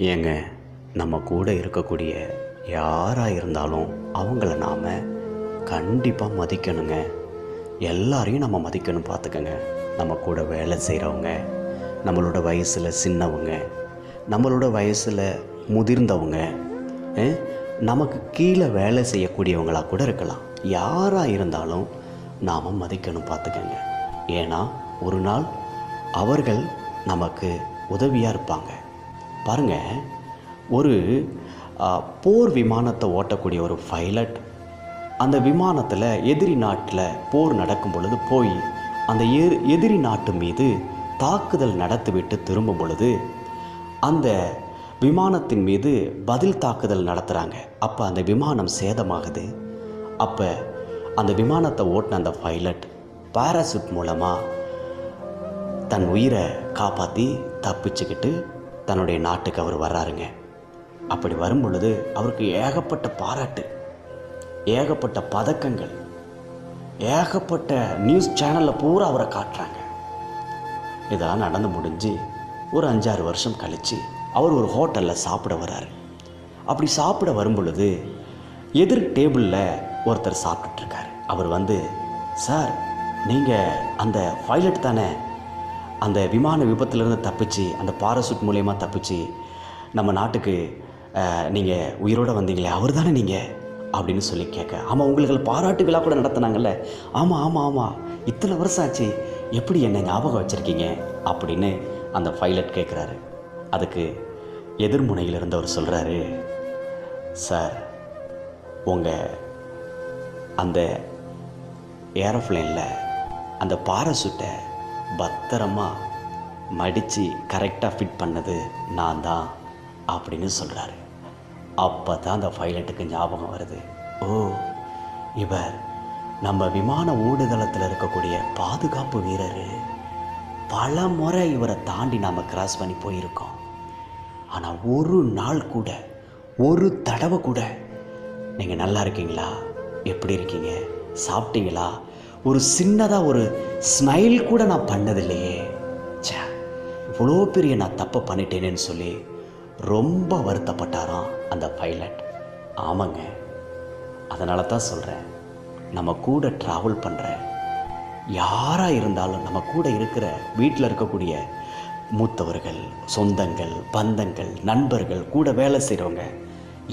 ஏங்க நம்ம கூட இருக்கக்கூடிய யாராக இருந்தாலும் அவங்கள நாம் கண்டிப்பாக மதிக்கணுங்க. எல்லாரையும் நம்ம மதிக்கணும் பார்த்துக்கங்க நம்ம கூட வேலை செய்கிறவங்க நம்மளோட வயசில் சின்னவங்க நம்மளோட வயசில் முதிர்ந்தவங்க நமக்கு கீழே வேலை செய்யக்கூடியவங்களாக கூட இருக்கலாம். யாராக இருந்தாலும் நாம் மதிக்கணும் பார்த்துக்கங்க ஏன்னா ஒரு நாள் அவர்கள் நமக்கு உதவியாக இருப்பாங்க. பாருங்கள் ஒரு போர் விமானத்தை ஓட்டக்கூடிய ஒரு பைலட் அந்த விமானத்தில் எதிரி நாட்டில் போர் நடக்கும் பொழுது போய் அந்த எதிரி நாட்டு மீது தாக்குதல் நடத்திவிட்டு திரும்பும் பொழுது அந்த விமானத்தின் மீது பதில் தாக்குதல் நடத்துகிறாங்க அப்போ அந்த விமானம் சேதமாகுது. அப்போ அந்த விமானத்தை ஓட்டின அந்த பைலட் பாராசூட் மூலமாக தன் உயிரை காப்பாற்றி தப்பிச்சுக்கிட்டு தன்னுடைய நாட்டுக்கு அவர் வர்றாருங்க. அப்படி வரும் பொழுது அவருக்கு ஏகப்பட்ட பாராட்டு ஏகப்பட்ட பதக்கங்கள் ஏகப்பட்ட நியூஸ் சேனலில் பூரா அவரை காட்டுறாங்க. இதெல்லாம் நடந்து முடிஞ்சு ஒரு அஞ்சாறு வருஷம் கழித்து அவர் ஒரு ஹோட்டலில் சாப்பிட வர்றாரு. அப்படி சாப்பிட வரும் பொழுது எதிர் டேபிளில் ஒருத்தர் சாப்பிட்டுட்ருக்காரு அவர் வந்து சார் நீங்கள் அந்த பைலட் தானே? அந்த விமான விபத்துலேருந்து தப்பிச்சு அந்த பாராசூட் மூலயமா தப்பிச்சு நம்ம நாட்டுக்கு நீங்கள் உயிரோடு வந்தீங்களே அவர் தானே நீங்கள் அப்படின்னு சொல்லி கேட்க. ஆமாம் உங்களுக்கு பாராட்டு விழா கூட நடத்தினாங்கல்ல? ஆமாம் ஆமாம் ஆமாம் இத்தனை வருஷம் ஆச்சு. எப்படி என்னை ஞாபகம் வச்சுருக்கீங்க? அப்படின்னு அந்த பைலட் கேட்குறாரு. அதுக்கு எதிர்முனையில் இருந்தவர் சொல்கிறாரு சார் உங்கள் அந்த ஏரோப்ளைனில் அந்த பாராசூட்டை பத்திரமா மடித்து கரெக்டாக ஃபிட் பண்ணது நான் தான் அப்படின்னு சொல்கிறாரு அப்போ தான் அந்த பைலட்டுக்கு ஞாபகம் வருது. ஓ இவர் நம்ம விமான ஊடுதளத்தில் இருக்கக்கூடிய பாதுகாப்பு வீரர். பல முறை இவரை தாண்டி நாம் கிராஸ் பண்ணி போயிருக்கோம். ஆனால் ஒரு நாள் கூட ஒரு தடவை கூட நீங்கள் நல்லா இருக்கீங்களா? எப்படி இருக்கீங்க? சாப்பிட்டீங்களா? ஒரு சின்னதாக ஒரு ஸ்மைல் கூட நான் பண்ணதில்லையே. ச்சே இவ்வளோ பெரிய நான் தப்பை பண்ணிட்டேனேன்னு சொல்லி ரொம்ப வருத்தப்பட்டாராம் அந்த பைலட் ஆமாங்க அதனால தான் சொல்கிறேன் நம்ம கூட ட்ராவல் பண்ணுற யாராக இருந்தாலும் நம்ம கூட இருக்கிற வீட்டில் இருக்கக்கூடிய மூத்தவர்கள் சொந்தங்கள் பந்தங்கள் நண்பர்கள் கூட வேலை செய்கிறவங்க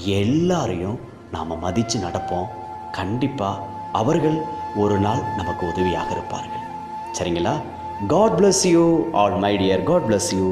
எல்லாரையும் நாம் மதித்து நடப்போம். கண்டிப்பாக அவர்கள் ஒரு நாள் நமக்கு உதவியாக இருப்பார்கள். சரிங்களா? God bless you all my dear God bless you